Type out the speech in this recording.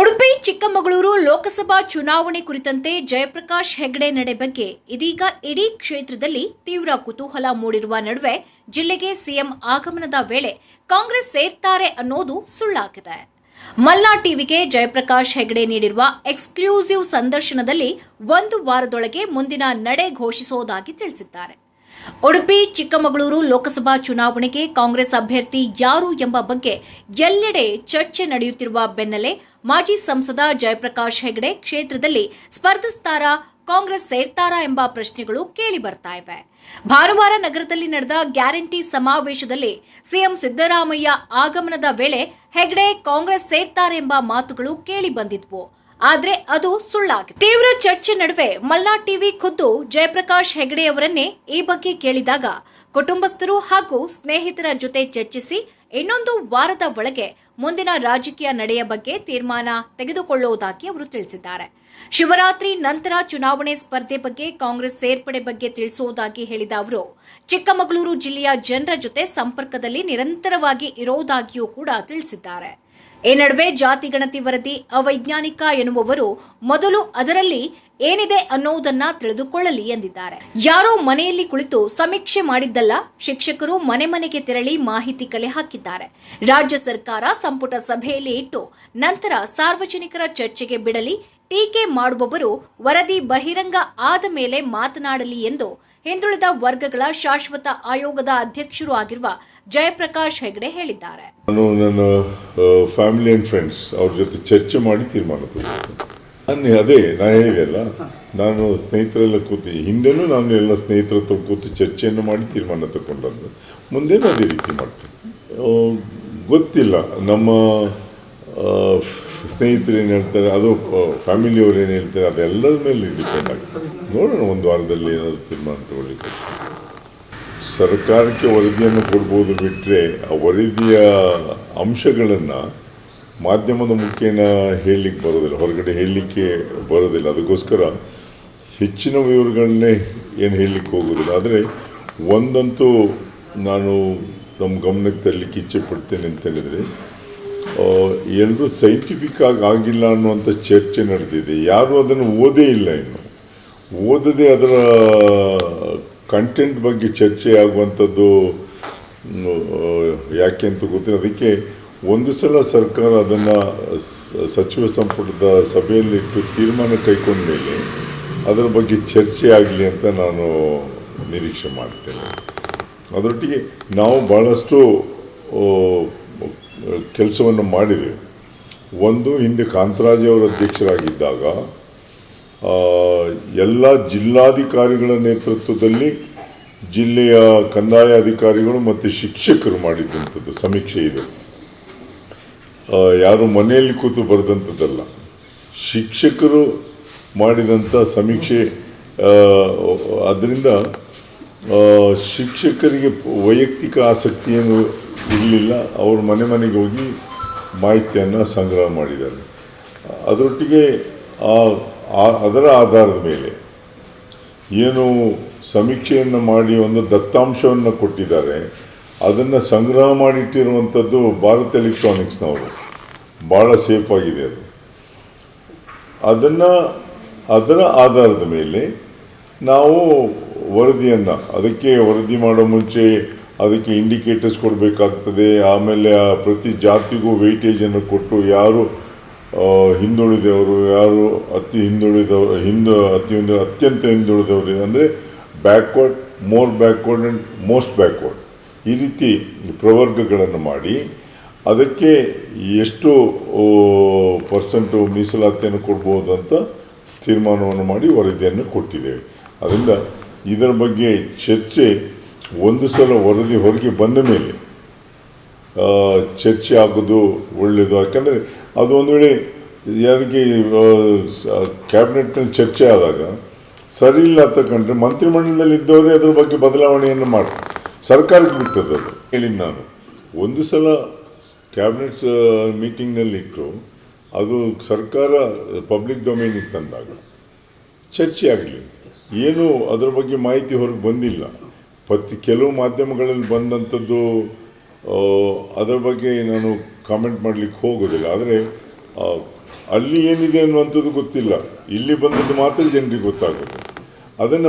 ಉಡುಪಿ, ಚಿಕ್ಕಮಗಳೂರು ಲೋಕಸಭಾ ಚುನಾವಣೆ ಕುರಿತಂತೆ ಜಯಪ್ರಕಾಶ್ ಹೆಗ್ಡೆ ನಡೆ ಬಗ್ಗೆ ಇದೀಗ ಇಡೀ ಕ್ಷೇತ್ರದಲ್ಲಿ ತೀವ್ರ ಕುತೂಹಲ ಮೂಡಿರುವ ನಡುವೆ ಜಿಲ್ಲೆಗೆ ಸಿಎಂ ಆಗಮನದ ವೇಳೆ ಕಾಂಗ್ರೆಸ್ ಸೇರ್ತಾರೆ ಅನ್ನೋದು ಸುಳ್ಳಾಗಿದೆ. ಮಲ್ಲಾ ಟಿವಿಗೆ ಜಯಪ್ರಕಾಶ್ ಹೆಗ್ಡೆ ನೀಡಿರುವ ಎಕ್ಸ್ಕ್ಲೂಸಿವ್ ಸಂದರ್ಶನದಲ್ಲಿ ಒಂದು ವಾರದೊಳಗೆ ಮುಂದಿನ ನಡೆ ಘೋಷಿಸೋದಾಗಿ ತಿಳಿಸಿದ್ದಾರೆ. ಉಡುಪಿ, ಚಿಕ್ಕಮಗಳೂರು ಲೋಕಸಭಾ ಚುನಾವಣೆಗೆ ಕಾಂಗ್ರೆಸ್ ಅಭ್ಯರ್ಥಿ ಯಾರು ಎಂಬ ಬಗ್ಗೆ ಎಲ್ಲೆಡೆ ಚರ್ಚೆ ನಡೆಯುತ್ತಿರುವ ಬೆನ್ನಲ್ಲೇ ಮಾಜಿ ಸಂಸದ ಜಯಪ್ರಕಾಶ್ ಹೆಗಡೆ ಕ್ಷೇತ್ರದಲ್ಲಿ ಸ್ಪರ್ಧಿಸ್ತಾರಾ ಕಾಂಗ್ರೆಸ್ ಸೇರ್ತಾರಾ ಎಂಬ ಪ್ರಶ್ನೆಗಳು ಕೇಳಿ ಬರ್ತಾ ಇವೆ. ಭಾನುವಾರ ನಗರದಲ್ಲಿ ನಡೆದ ಗ್ಯಾರಂಟಿ ಸಮಾವೇಶದಲ್ಲಿ ಸಿಎಂ ಸಿದ್ದರಾಮಯ್ಯ ಆಗಮನದ ವೇಳೆ ಹೆಗಡೆ ಕಾಂಗ್ರೆಸ್ ಸೇರ್ತಾರೆ ಎಂಬ ಮಾತುಗಳು ಕೇಳಿ ಬಂದಿದ್ವು. ಆದ್ರೆ ಅದು ಸುಳ್ಳಾಗಿದೆ. ತೀವ್ರ ಚರ್ಚೆ ನಡುವೆ ಮಲ್ನಾ ಟಿವಿ ಖುದ್ದು ಜಯಪ್ರಕಾಶ್ ಹೆಗಡೆ ಅವರನ್ನೇ ಈ ಬಗ್ಗೆ ಕೇಳಿದಾಗ ಕುಟುಂಬಸ್ಥರು ಹಾಗೂ ಸ್ನೇಹಿತರ ಜೊತೆ ಚರ್ಚಿಸಿ ಇನ್ನೊಂದು ವಾರದ ಒಳಗೆ ಮುಂದಿನ ರಾಜಕೀಯ ನಡೆಯ ಬಗ್ಗೆ ತೀರ್ಮಾನ ತೆಗೆದುಕೊಳ್ಳುವುದಾಗಿ ಅವರು ತಿಳಿಸಿದ್ದಾರೆ. ಶಿವರಾತ್ರಿ ನಂತರ ಚುನಾವಣೆ ಸ್ಪರ್ಧೆ ಬಗ್ಗೆ ಕಾಂಗ್ರೆಸ್ ಸೇರ್ಪಡೆ ಬಗ್ಗೆ ತಿಳಿಸುವುದಾಗಿ ಹೇಳಿದ ಅವರು, ಚಿಕ್ಕಮಗಳೂರು ಜಿಲ್ಲೆಯ ಜನರ ಜೊತೆ ಸಂಪರ್ಕದಲ್ಲಿ ನಿರಂತರವಾಗಿ ಇರುವುದಾಗಿಯೂ ಕೂಡ ತಿಳಿಸಿದ್ದಾರೆ. ಈ ನಡುವೆ ಜಾತಿ ಗಣತಿ ವರದಿ ಅವೈಜ್ಞಾನಿಕ ಎನ್ನುವವರು ಮೊದಲು ಅದರಲ್ಲಿ ಏನಿದೆ ಅನ್ನೋದನ್ನ ತಿಳಿದುಕೊಳ್ಳಲಿ ಎಂದಿದ್ದಾರೆ. ಯಾರೋ ಮನೆಯಲ್ಲಿ ಕುಳಿತು ಸಮೀಕ್ಷೆ ಮಾಡಿದ್ದಲ್ಲ, ಶಿಕ್ಷಕರು ಮನೆ ಮನೆಗೆ ತೆರಳಿ ಮಾಹಿತಿ ಕಲೆ ಹಾಕಿದ್ದಾರೆ. ರಾಜ್ಯ ಸರ್ಕಾರ ಸಂಪುಟ ಸಭೆಯಲ್ಲಿ ಇಟ್ಟು ನಂತರ ಸಾರ್ವಜನಿಕರ ಚರ್ಚೆಗೆ ಬಿಡಲಿ ಟೀಕೆ ಮಾಡುವವರು ವರದಿ ಬಹಿರಂಗ ಆದ ಮೇಲೆ ಮಾತನಾಡಲಿ ಎಂದು ಹಿಂದುಳಿದ ವರ್ಗಗಳ ಶಾಶ್ವತ ಆಯೋಗದ ಅಧ್ಯಕ್ಷರು ಆಗಿರುವ ಜಯಪ್ರಕಾಶ್ ಹೆಗಡೆ ಹೇಳಿದ್ದಾರೆ. ನಾನು ನನ್ನ ಫ್ಯಾಮಿಲಿ ಅಂಡ್ ಫ್ರೆಂಡ್ಸ್ ಅವ್ರ ಜೊತೆ ಚರ್ಚೆ ಮಾಡಿ ತೀರ್ಮಾನ ನಾನು ಅದೇ ನಾನು ಹೇಳಿದೆಲ್ಲ ನಾನು ಸ್ನೇಹಿತರೆಲ್ಲ ಕೂತು, ಹಿಂದೆನೂ ನಾನು ಎಲ್ಲ ಸ್ನೇಹಿತರ ಹತ್ರ ಕೂತು ಚರ್ಚೆಯನ್ನು ಮಾಡಿ ತೀರ್ಮಾನ ತಗೊಂಡದ್ದು. ಮುಂದೇನೂ ಅದೇ ರೀತಿ ಮಾಡ್ತೀನಿ. ಗೊತ್ತಿಲ್ಲ, ನಮ್ಮ ಸ್ನೇಹಿತರು ಏನು ಹೇಳ್ತಾರೆ, ಅದು ಫ್ಯಾಮಿಲಿಯವ್ರು ಏನು ಹೇಳ್ತಾರೆ, ಅದೆಲ್ಲದ ಮೇಲೆ ಡಿಪೆಂಡ್ ಆಗುತ್ತೆ. ನೋಡೋಣ ಒಂದು ವಾರದಲ್ಲಿ ಏನಾದರೂ ತೀರ್ಮಾನ ತಗೊಳ್ಳಿಕ್ಕೆ. ಸರ್ಕಾರಕ್ಕೆ ವರದಿಯನ್ನು ಕೊಡ್ಬೋದು ಬಿಟ್ಟರೆ ಆ ವರದಿಯ ಅಂಶಗಳನ್ನು ಮಾಧ್ಯಮದ ಮುಖೇನ ಹೇಳಲಿಕ್ಕೆ ಬರೋದಿಲ್ಲ. ಹೊರಗಡೆ ಹೇಳಲಿಕ್ಕೆ ಬರೋದಿಲ್ಲ. ಅದಕ್ಕೋಸ್ಕರ ಹೆಚ್ಚಿನ ವಿವರಗಳನ್ನೇ ಏನು ಹೇಳಲಿಕ್ಕೆ ಹೋಗೋದಿಲ್ಲ. ಆದರೆ ಒಂದಂತೂ ನಾನು ತಮ್ಮ ಗಮನಕ್ಕೆ ತರಲಿಕ್ಕೆ ಇಚ್ಛೆ ಪಡ್ತೇನೆ ಅಂತ ಹೇಳಿದರೆ ಎಲ್ಲರೂ ಸೈಂಟಿಫಿಕ್ ಆಗಿ ಆಗಿಲ್ಲ ಅನ್ನುವಂಥ ಚರ್ಚೆ ನಡೆದಿದೆ. ಯಾರೂ ಅದನ್ನು ಓದೇ ಇಲ್ಲ ಇನ್ನು. ಓದದೆ ಅದರ ಕಂಟೆಂಟ್ ಬಗ್ಗೆ ಚರ್ಚೆ ಆಗುವಂಥದ್ದು ಯಾಕೆ ಅಂತ ಗೊತ್ತಿಲ್ಲ. ಅದಕ್ಕೆ ಒಂದು ಸಲ ಸರ್ಕಾರ ಅದನ್ನು ಸಚಿವ ಸಂಪುಟದ ಸಭೆಯಲ್ಲಿಟ್ಟು ತೀರ್ಮಾನ ಕೈಕೊಂಡ ಮೇಲೆ ಅದರ ಬಗ್ಗೆ ಚರ್ಚೆ ಆಗಲಿ ಅಂತ ನಾನು ನಿರೀಕ್ಷೆ ಮಾಡ್ತೇನೆ. ಅದರೊಟ್ಟಿಗೆ ನಾವು ಭಾಳಷ್ಟು ಕೆಲಸವನ್ನು ಮಾಡಿದೆ. ಒಂದು, ಹಿಂದೆ ಕಾಂತರಾಜ ಅವರ ಅಧ್ಯಕ್ಷರಾಗಿದ್ದಾಗ ಎಲ್ಲ ಜಿಲ್ಲಾಧಿಕಾರಿಗಳ ನೇತೃತ್ವದಲ್ಲಿ ಜಿಲ್ಲೆಯ ಕಂದಾಯ ಅಧಿಕಾರಿಗಳು ಮತ್ತು ಶಿಕ್ಷಕರು ಮಾಡಿದ್ದಂಥದ್ದು ಸಮೀಕ್ಷೆ ಇದೆ. ಯಾರು ಮನೆಯಲ್ಲಿ ಕೂತು ಬರೆದಂಥದ್ದಲ್ಲ. ಶಿಕ್ಷಕರು ಮಾಡಿದಂಥ ಸಮೀಕ್ಷೆ ಅದರಿಂದ ಶಿಕ್ಷಕರಿಗೆ ವೈಯಕ್ತಿಕ ಆಸಕ್ತಿಯನ್ನು ಇರಲಿಲ್ಲ ಅವ್ರ ಮನೆ ಮನೆಗೆ ಹೋಗಿ ಮಾಹಿತಿಯನ್ನು ಸಂಗ್ರಹ ಮಾಡಿದ್ದಾರೆ. ಅದರೊಟ್ಟಿಗೆ ಆ, ಅದರ ಆಧಾರದ ಮೇಲೆ ಏನು ಸಮೀಕ್ಷೆಯನ್ನು ಮಾಡಿ ಒಂದು ದತ್ತಾಂಶವನ್ನು ಕೊಟ್ಟಿದ್ದಾರೆ. ಅದನ್ನು ಸಂಗ್ರಹ ಮಾಡಿಟ್ಟಿರುವಂಥದ್ದು ಭಾರತ್ ಎಲೆಕ್ಟ್ರಾನಿಕ್ಸ್ನವರು. ಭಾಳ ಸೇಫ್ ಆಗಿದೆ ಅದು. ಅದನ್ನು, ಅದರ ಆಧಾರದ ಮೇಲೆ ನಾವು ವರದಿಯನ್ನು, ಅದಕ್ಕೆ ವರದಿ ಮಾಡೋ ಮುಂಚೆ ಅದಕ್ಕೆ ಇಂಡಿಕೇಟರ್ಸ್ ಕೊಡಬೇಕಾಗ್ತದೆ. ಆಮೇಲೆ ಪ್ರತಿ ಜಾತಿಗೂ ವೆಯ್ಟೇಜನ್ನು ಕೊಟ್ಟು ಯಾರು ಹಿಂದುಳಿದವರು, ಯಾರು ಅತಿ ಹಿಂದುಳಿದವರು ಹಿಂದು, ಅತಿ ಹಿಂದು ಅತ್ಯಂತ ಹಿಂದುಳಿದವರು ಅಂದರೆ backward more backward and most backward ಈ ರೀತಿ ಪ್ರವರ್ಗಗಳನ್ನು ಮಾಡಿ, ಅದಕ್ಕೆ ಎಷ್ಟು ಪರ್ಸೆಂಟು ಮೀಸಲಾತಿಯನ್ನು ಕೊಡ್ಬೋದು ಅಂತ ತೀರ್ಮಾನವನ್ನು ಮಾಡಿ ವರದಿಯನ್ನು ಕೊಟ್ಟಿದ್ದೇವೆ. ಅದರಿಂದ ಇದರ ಬಗ್ಗೆ ಚರ್ಚೆ ಒಂದು ಸಲ ವರದಿ ಹೊರಗೆ ಬಂದ ಮೇಲೆ ಚರ್ಚೆ ಆಗೋದು ಒಳ್ಳೆಯದು ಯಾಕಂದರೆ ಅದು ಒಂದು ವೇಳೆ ಯಾರಿಗೆ ಕ್ಯಾಬಿನೆಟ್ನಲ್ಲಿ ಚರ್ಚೆ ಆದಾಗ ಸರಿ ಇಲ್ಲ ಅಂತಕ್ಕಂಡ್ರೆ ಕಂಡ್ರೆ ಮಂತ್ರಿಮಂಡಲದಲ್ಲಿ ಇದ್ದವರೇ ಅದರ ಬಗ್ಗೆ ಬದಲಾವಣೆಯನ್ನು ಮಾಡ್ತಾರೆ ಸರ್ಕಾರಕ್ಕೆ ಬಿಟ್ಟದ್ದು ಅದು. ಹೇಳಿದ್ದು ನಾನು. ಒಂದು ಸಲ ಕ್ಯಾಬಿನೆಟ್ಸ್ ಮೀಟಿಂಗ್ನಲ್ಲಿಟ್ಟು ಅದು ಸರ್ಕಾರ ಪಬ್ಲಿಕ್ ಡೊಮೇನಿಗೆ ತಂದಾಗ ಚರ್ಚೆ ಆಗಲಿ ಏನು ಅದರ ಬಗ್ಗೆ ಮಾಹಿತಿ ಹೊರಗೆ ಬಂದಿಲ್ಲ. ಪತ್ರಿ ಕೆಲವು ಮಾಧ್ಯಮಗಳಲ್ಲಿ ಬಂದಂಥದ್ದು ಅದರ ಬಗ್ಗೆ ನಾನು ಕಾಮೆಂಟ್ ಮಾಡಲಿಕ್ಕೆ ಹೋಗೋದಿಲ್ಲ. ಆದರೆ ಅಲ್ಲಿ ಏನಿದೆ ಅನ್ನುವಂಥದ್ದು ಗೊತ್ತಿಲ್ಲ. ಇಲ್ಲಿ ಬಂದದ್ದು ಮಾತ್ರ ಜನರಿಗೆ ಗೊತ್ತಾಗುತ್ತೆ. ಅದನ್ನು